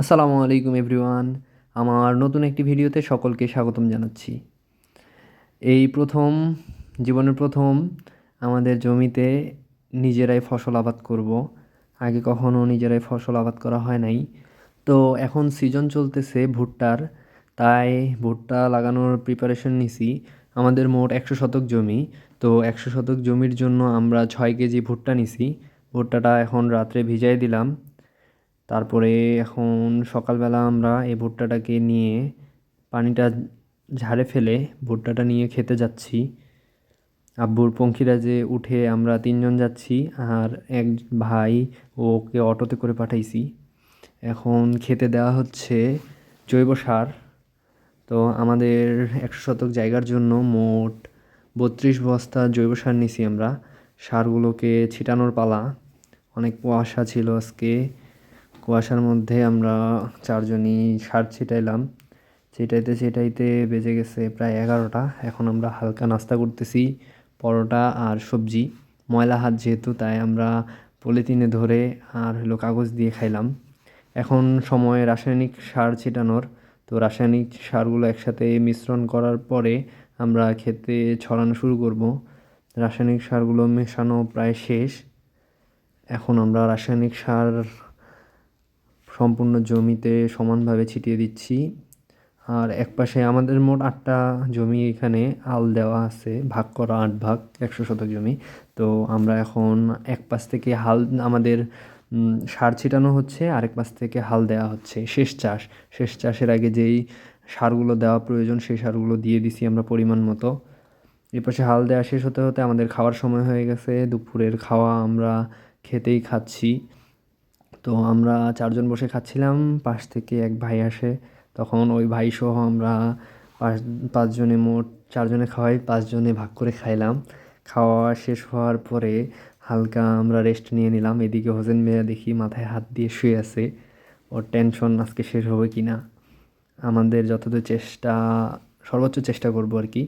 আসসালামু আলাইকুম এভরিওয়ান। আমার নতুন একটি ভিডিওতে সকলকে স্বাগতম জানাচ্ছি। এই প্রথম, জীবনের প্রথম আমাদের জমিতে নিজেরাই ফসল আবাদ করব। আগে কখনো নিজেরাই ফসল আবাদ করা হয় নাই। তো এখন সিজন চলতেছে ভুট্টার। তাই ভুট্টা লাগানোর প্রিপারেশন নিছি। আমাদের মোট একশো শতক জমি। তো একশো শতক জমির জন্য আমরা ছয় কেজি ভুট্টা নিছি। ভুট্টাটা এখন রাত্রে ভিজাই দিলাম। তারপরে এখন সকালবেলা আমরা এই ভুট্টাটাকে নিয়ে পানিটা ঝাড়ে ফেলে ভুট্টাটা নিয়ে খেতে যাচ্ছি। আব্বুর পঙ্খিরা যে উঠে আমরা তিনজন যাচ্ছি আর এক ভাই ওকে অটোতে করে পাঠাইছি। এখন খেতে দেওয়া হচ্ছে জৈব সার। তো আমাদের একশো শতক জায়গার জন্য মোট বত্রিশ বস্তা জৈব সার নিছি আমরা। সারগুলোকে ছিটানোর পালা। অনেক কুয়াশা ছিল আজকে। কুয়াশার মধ্যে আমরা চারজনই সার ছিটাইলাম। ছিটাইতে ছিটাইতে বেজে গেছে প্রায় এগারোটা। এখন আমরা হালকা নাস্তা করতেছি, পরোটা আর সবজি। ময়লা হাত যেহেতু, তাই আমরা পলিথিনে ধরে আর হলো কাগজ দিয়ে খাইলাম। এখন সময় রাসায়নিক সার ছিটানোর। তো রাসায়নিক সারগুলো একসাথে মিশ্রণ করার পরে আমরা খেতে ছড়ানো শুরু করব। রাসায়নিক সারগুলো মেশানো প্রায় শেষ। এখন আমরা রাসায়নিক সার সম্পূর্ণ জমিতে সমানভাবে ছিটিয়ে দিচ্ছি। আর এক পাশে আমাদের মোট আটটা জমি এখানে আল দেওয়া আছে, ভাগ করা আট ভাগ, একশো শতক জমি। তো আমরা এখন এক পাশ থেকে হাল, আমাদের সার ছিটানো হচ্ছে আরেক পাশ থেকে হাল দেওয়া হচ্ছে। শেষ চাষ, শেষ চাষের আগে যেই সারগুলো দেওয়া প্রয়োজন, সেই সারগুলো দিয়ে দিছি আমরা পরিমাণ মতো। এ পাশে হাল দেওয়া শেষ হতে হতে আমাদের খাওয়ার সময় হয়ে গেছে, দুপুরের খাওয়া আমরা খেতেই খাচ্ছি। তো আমরা চারজন বসে খাচ্ছিলাম, পাশ থেকে এক ভাই আসে। তখন ওই ভাই সহ আমরা পাঁচ, পাঁচজনে মোট চারজনে খাওয়াই, পাঁচজনে ভাগ করে খাইলাম। খাওয়া শেষ হওয়ার পরে হালকা আমরা রেস্ট নিয়ে নিলাম। এদিকে হোসেন মিয়া দেখি মাথায় হাত দিয়ে শুয়ে আছে। ওর টেনশন আজকে শেষ হবে কি না? আমাদের যতদূর চেষ্টা, সর্বোচ্চ চেষ্টা করব আর কি।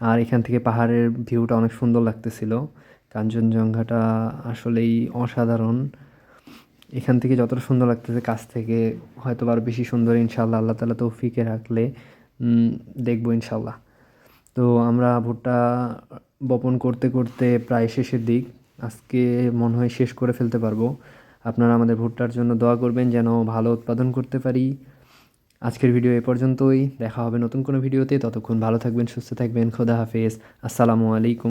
আর এখান থেকে পাহাড়ের ভিউটা অনেক সুন্দর লাগতেছিল। কাঞ্চনজঙ্ঘাটা আসলেই অসাধারণ। এখান থেকে যতটা সুন্দর লাগতেছে কাছ থেকে হয়তো আরও বেশি সুন্দর ইনশাল্লাহ আল্লাহ তালা তৌফিকে রাখলে দেখব ইনশাল্লাহ তো আমরা ভুট্টা বপন করতে করতে প্রায় শেষের দিক। আজকে মনে হয় শেষ করে ফেলতে পারব। আপনারা আমাদের ভুট্টার জন্য দোয়া করবেন যেন ভালো উৎপাদন করতে পারি। আজকের ভিডিও এ পর্যন্তই। দেখা হবে নতুন কোনো ভিডিওতে। ততক্ষণ ভালো থাকবেন, সুস্থ থাকবেন। খোদা হাফেজ। আসসালামু আলাইকুম।